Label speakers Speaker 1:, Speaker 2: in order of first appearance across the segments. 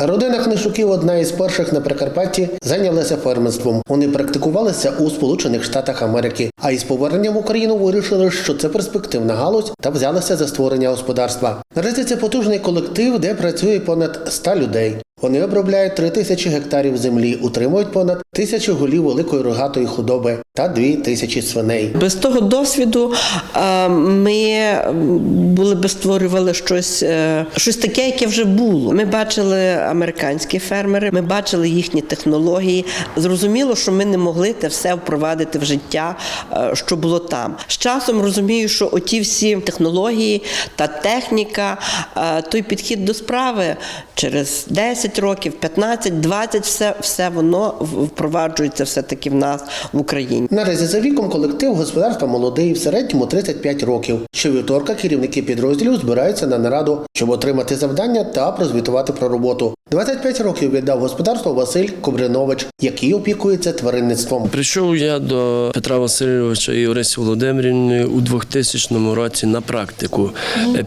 Speaker 1: Родина Книшуків одна із перших на Прикарпатті зайнялася фермерством. Вони практикувалися у Сполучених Штатах Америки, а із поверненням в Україну вирішили, що це перспективна галузь та взялися за створення господарства. Наразі це потужний колектив, де працює понад 100 людей. Вони обробляють 3 тисячі гектарів землі, утримують понад тисячу голів великої рогатої худоби та 2 тисячі свиней.
Speaker 2: Без того досвіду е, ми були би створювали щось, е, щось таке, яке вже було. Ми бачили американські фермери, ми бачили їхні технології. Зрозуміло, що ми не могли те все впровадити в життя, е, що було там. З часом розумію, що оті всі технології та техніка, той підхід до справи через 10 років, 15, 20, все, все воно впроваджується все-таки в нас в Україні.
Speaker 1: Наразі за віком колектив господарства молодий, в середньому 35 років. Щовівторка керівники підрозділів збираються на нараду, щоб отримати завдання та прозвітувати про роботу. 25 років віддав господарство Василь Кобринович, який опікується тваринництвом.
Speaker 3: Прийшов я до Петра Васильовича і Орисі Володимирівни у 2000 році на практику.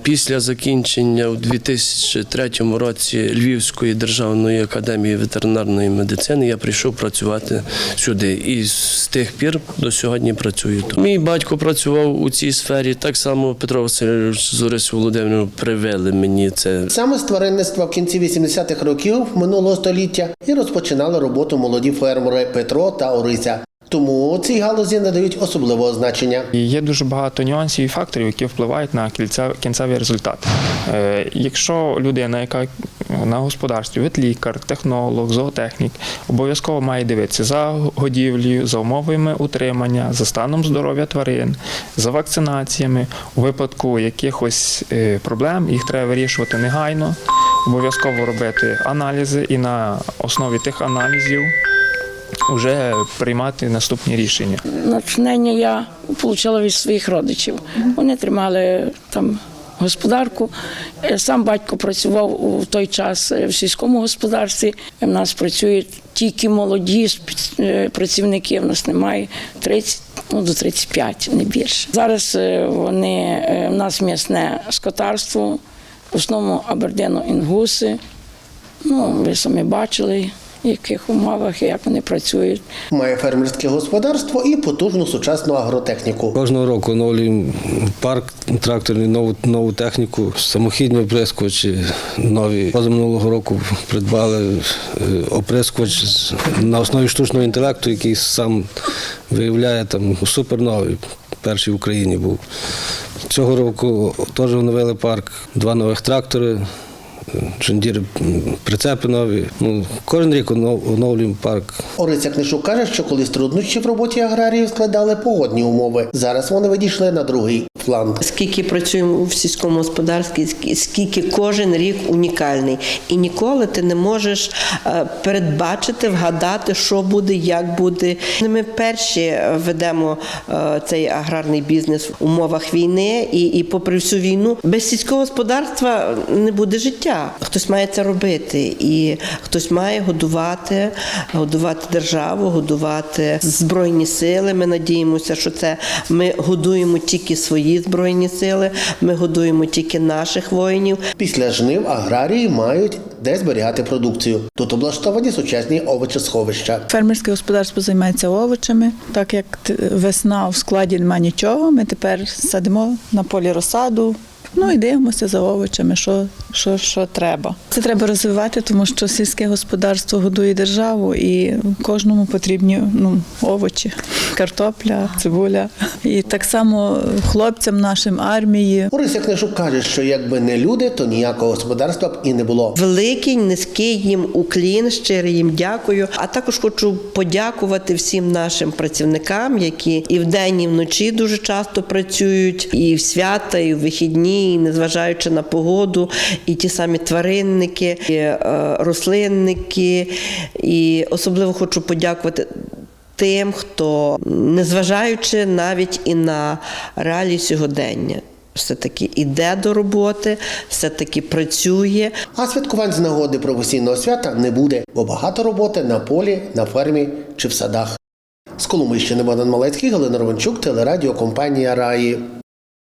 Speaker 3: Після закінчення у 2003 році Львівської державної академії ветеринарної медицини я прийшов працювати сюди. І з тих пір до сьогодні працюю тут. Мій батько працював у цій сфері. Так само Петро Васильович з Орисою привели мені це.
Speaker 1: Саме з тваринництва в кінці 80-х років минулого століття і розпочинали роботу молоді фермери Петро та Орися. Тому цій галузі надають особливого значення.
Speaker 4: Є дуже багато нюансів і факторів, які впливають на кінцевий результат. Е, Якщо людина, яка на господарстві, ветлікар, технолог, зоотехнік, обов'язково має дивитися за годівлею, за умовами утримання, за станом здоров'я тварин, за вакцинаціями. У випадку якихось е, проблем їх треба вирішувати негайно, обов'язково робити аналізи і на основі тих аналізів вже приймати наступні рішення.
Speaker 5: Натхнення я отримала від своїх родичів. Вони тримали там господарку. Е, Сам батько працював у той час е, в сільському господарстві. У нас працюють тільки молоді е, працівники. У нас немає 30, ну, до 35, не більше. Зараз е, вони е, у нас м'ясне скотарство, в основному абердено інгуси. Ну, ви самі бачили, в яких умовах як вони працюють.
Speaker 1: Має фермерське господарство і потужну сучасну агротехніку.
Speaker 6: Кожного року оновлюємо парк тракторний, нову, нову техніку, самохідні оприскувачі нові. Позаминулого року придбали е, оприскувач на основі штучного інтелекту, який сам виявляє там суперновий. Перший в Україні був. Цього року теж оновили парк, два нових трактори. Джондір прицепи нові. Ну, кожен рік онов- оновлюємо парк.
Speaker 1: Ориця Книшук каже, що колись труднощі в роботі аграріїв складали погодні умови. Зараз вони відійшли на другий фланг.
Speaker 2: Скільки працюємо в сільському господарстві, скі- скільки кожен рік унікальний, і ніколи ти не можеш е, передбачити, вгадати, що буде, як буде. Ми перші е, ведемо е, цей аграрний бізнес в умовах війни, і, і попри всю війну, без сільського господарства не буде життя. Хтось має це робити, і хтось має годувати, годувати державу, годувати збройні сили. Ми надіємося, що це ми годуємо тільки свої збройні сили, ми годуємо тільки наших воїнів.
Speaker 1: Після жнив аграрії мають де зберігати продукцію. Тут облаштовані сучасні овочесховища.
Speaker 7: Фермерське господарство займається овочами. Так як весна в складі немає нічого, ми тепер садимо на полі розсаду. Ну і дивимося за овочами, що, що, що треба. Це треба розвивати, тому що сільське господарство годує державу і кожному потрібні ну, овочі, картопля, цибуля. І так само хлопцям нашим армії,
Speaker 1: Орися Книшук каже, що якби не люди, то ніякого господарства б і не було.
Speaker 2: Великий низький їм уклін, щирий їм дякую. А також хочу подякувати всім нашим працівникам, які і вдень, і вночі дуже часто працюють, і в свята, і в вихідні, і незважаючи на погоду, і ті самі тваринники, і е, рослинники. І особливо хочу подякувати. Тим, хто, незважаючи навіть і на реалії сьогодення, все-таки іде до роботи, все-таки працює.
Speaker 1: А святкувань з нагоди професійного свята не буде, бо багато роботи на полі, на фермі чи в садах. З Коломийщини Богдан Малецький, Галина Романчук, телерадіокомпанія Раї.